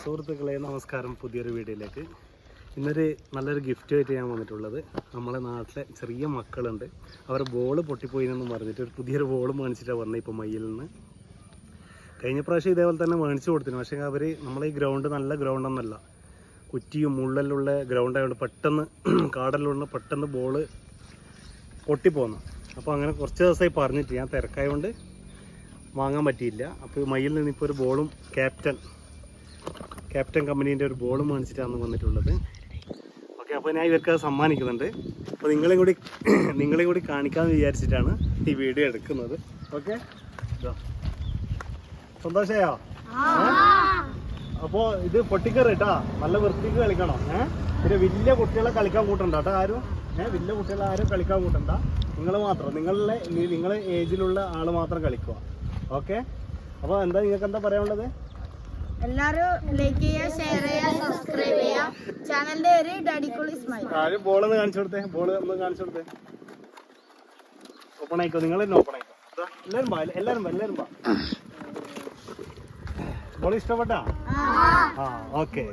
സുഹൃത്തുക്കളെ നമസ്കാരം. പുതിയൊരു വീഡിയോയിലേക്ക്. ഇന്നൊരു നല്ലൊരു ഗിഫ്റ്റ് ആയിട്ട് ഞാൻ വന്നിട്ടുള്ളത് നമ്മളെ നാട്ടിലെ ചെറിയ മക്കളുണ്ട്. അവർ ബോൾ പൊട്ടിപ്പോയിനെന്ന് പറഞ്ഞിട്ട് ഒരു പുതിയൊരു ബോൾ മേടിച്ചിട്ടാണ് വന്നത് ഇപ്പോൾ മയ്യിൽ നിന്ന്. കഴിഞ്ഞ പ്രാവശ്യം ഇതേപോലെ തന്നെ മേടിച്ചു കൊടുത്തിരുന്നു. പക്ഷേ അവർ നമ്മളെ ഈ ഗ്രൗണ്ട് നല്ല ഗ്രൗണ്ടൊന്നല്ല കുറ്റിയും മുള്ളലുള്ള ഗ്രൗണ്ട് ആയതുകൊണ്ട് പെട്ടെന്ന് കാടലുള്ള പെട്ടെന്ന് ബോൾ പൊട്ടിപ്പോന്നു. അപ്പോൾ അങ്ങനെ കുറച്ച് ദിവസമായി പറഞ്ഞിട്ട് ഞാൻ തിരക്കായതുകൊണ്ട് വാങ്ങാൻ പറ്റിയില്ല. അപ്പോൾ മയ്യിൽ നിന്ന് ഇപ്പോൾ ഒരു ബോളും ക്യാപ്റ്റൻ ക്യാപ്റ്റൻ കമ്പനീന്റെ ഒരു ബോളും മേടിച്ചിട്ടാണ് വന്നിട്ടുള്ളത്. ഓക്കെ അപ്പോൾ ഞാൻ ഇവർക്ക് അത് സമ്മാനിക്കുന്നുണ്ട്. അപ്പോൾ നിങ്ങളെയും കൂടി നിങ്ങളെയും കൂടി കാണിക്കാമെന്ന് വിചാരിച്ചിട്ടാണ് ഈ വീഡിയോ എടുക്കുന്നത്. ഓക്കെ? സന്തോഷയോ? അപ്പോൾ ഇത് പൊട്ടിക്കറി കേട്ടാ. നല്ല വൃത്തിക്ക് കളിക്കണം. ഏഹ് പിന്നെ വലിയ കുട്ടികളെ കളിക്കാൻ കൂട്ടണ്ട കേട്ടോ ആരും. ഏഹ് വലിയ കുട്ടികളെ ആരും കളിക്കാൻ കൂട്ടണ്ട. നിങ്ങൾ മാത്രം. നിങ്ങളുടെ നിങ്ങളെ ഏജിലുള്ള ആൾ മാത്രം കളിക്കുക. ഓക്കെ? അപ്പോൾ എന്താ നിങ്ങൾക്ക് എന്താ പറയാനുള്ളത്? എല്ലാരും ലൈക്ക് ചെയ്യുക ഷെയർ ചെയ്യുക സബ്സ്ക്രൈബ് ചെയ്യുക. ചാനലിന്റെ പേര് ഡാഡിക്കുൾ ഇസ്മായിൽ ആരും ബോൾ ഒന്ന് കാണിച്ചു കൊടുത്തേ? ബോൾ ഒന്ന് കാണിച്ചു കൊടുത്തേ? ഓപ്പൺ ആയിക്കോ? നിങ്ങൾ തന്നെ ഓപ്പൺ ആയിക്കോ? ദാ, എല്ലാരും വാ എല്ലാരും വാ എല്ലാരും വാ. ബോൾ ഇഷ്ടപ്പെട്ടാ? ആ. ഓക്കെ